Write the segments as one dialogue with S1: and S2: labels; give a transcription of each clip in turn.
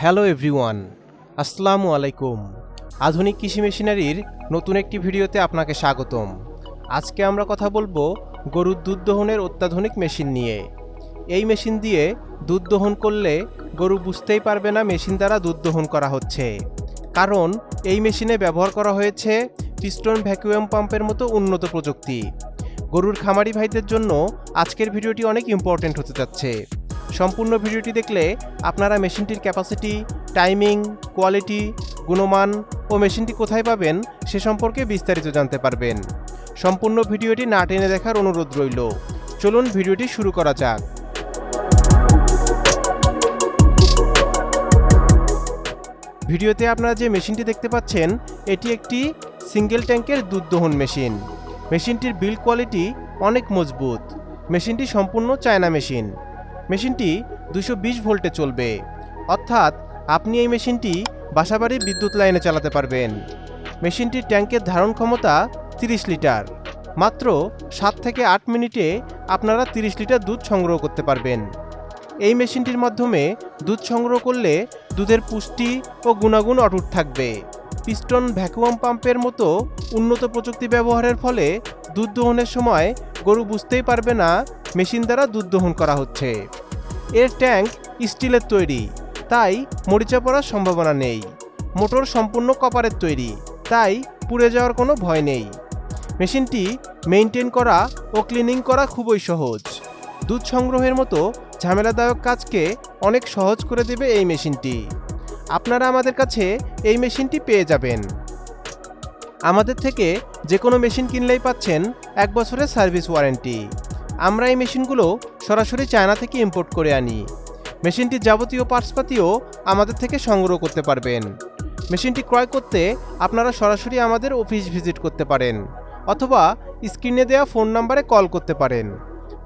S1: Hello everyone, আসসালামু আলাইকুম। আধুনিক কৃষি মেশিনারির নতুন একটি ভিডিওতে আপনাকে স্বাগতম। আজকে আমরা কথা বলব গরুর দুধ দহনের অত্যাধুনিক মেশিন নিয়ে। এই মেশিন দিয়ে দুধ দহন করলে গরু বুঝতেই পারবে না মেশিন দ্বারা দুধ দহন করা হচ্ছে। কারণ এই মেশিনে ব্যবহার করা হয়েছে পিস্টন ভ্যাকুয়াম পাম্পের মতো উন্নত প্রযুক্তি। গরুর খামারি ভাইদের জন্য আজকের ভিডিওটি অনেক ইম্পর্ট্যান্ট হতে যাচ্ছে। সম্পূর্ণ ভিডিওটি দেখলে আপনারা মেশিনটির ক্যাপাসিটি টাইমিং কোয়ালিটি গুণমান ও মেশিনটি কোথায় পাবেন সে সম্পর্কে বিস্তারিত জানতে পারবেন। সম্পূর্ণ ভিডিওটি না টেনে দেখার অনুরোধ রইল। চলুন ভিডিওটি শুরু করা যাক। ভিডিওতে আপনারা যে মেশিনটি দেখতে পাচ্ছেন, এটি একটি সিঙ্গেল ট্যাঙ্কের দুধ দহন মেশিন। মেশিনটির বিল্ড কোয়ালিটি অনেক মজবুত। মেশিনটি সম্পূর্ণ চায়না মেশিন। মেশিনটি দুশো ভোল্টে চলবে। অর্থাৎ আপনি এই মেশিনটি বাসাবাড়ির বিদ্যুৎ লাইনে চালাতে পারবেন। মেশিনটির ট্যাঙ্কের ধারণ ক্ষমতা তিরিশ লিটার। মাত্র সাত থেকে আট মিনিটে আপনারা তিরিশ লিটার দুধ সংগ্রহ করতে পারবেন। এই মেশিনটির মাধ্যমে দুধ সংগ্রহ করলে দুধের পুষ্টি ও গুণাগুণ অটুট থাকবে। পিস্টন ভ্যাকুয়াম পাম্পের মতো উন্নত প্রযুক্তি ব্যবহারের ফলে দুধ দোহনের সময় গরু বুঝতেই পারবে না মেশিন দ্বারা দুধ দহন করা হচ্ছে। এর ট্যাঙ্ক স্টিলের তৈরি, তাই মরিচা পড়ার সম্ভাবনা নেই। মোটর সম্পূর্ণ কপারের তৈরি, তাই পুড়ে যাওয়ার কোনো ভয় নেই। মেশিনটি মেনটেন করা ও ক্লিনিং করা খুবই সহজ। দুধ সংগ্রহের মতো ঝামেলাদায়ক কাজকে অনেক সহজ করে দেবে এই মেশিনটি। আপনারা আমাদের কাছে এই মেশিনটি পেয়ে যাবেন। আমাদের থেকে যে কোনো মেশিন কিনলেই পাচ্ছেন এক বছরের সার্ভিস ওয়ারেন্টি। আমরা এই মেশিনগুলো সরাসরি চায়না থেকে ইম্পোর্ট করে আনি। মেশিনটির যাবতীয় পার্টসপাতিও আমাদের থেকে সংগ্রহ করতে পারবেন। মেশিনটি ক্রয় করতে আপনারা সরাসরি আমাদের অফিস ভিজিট করতে পারেন, অথবা স্ক্রিনে দেওয়া ফোন নাম্বারে কল করতে পারেন।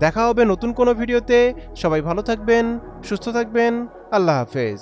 S1: দেখা হবে নতুন কোনো ভিডিওতে। সবাই ভালো থাকবেন, সুস্থ থাকবেন। আল্লাহ হাফেজ।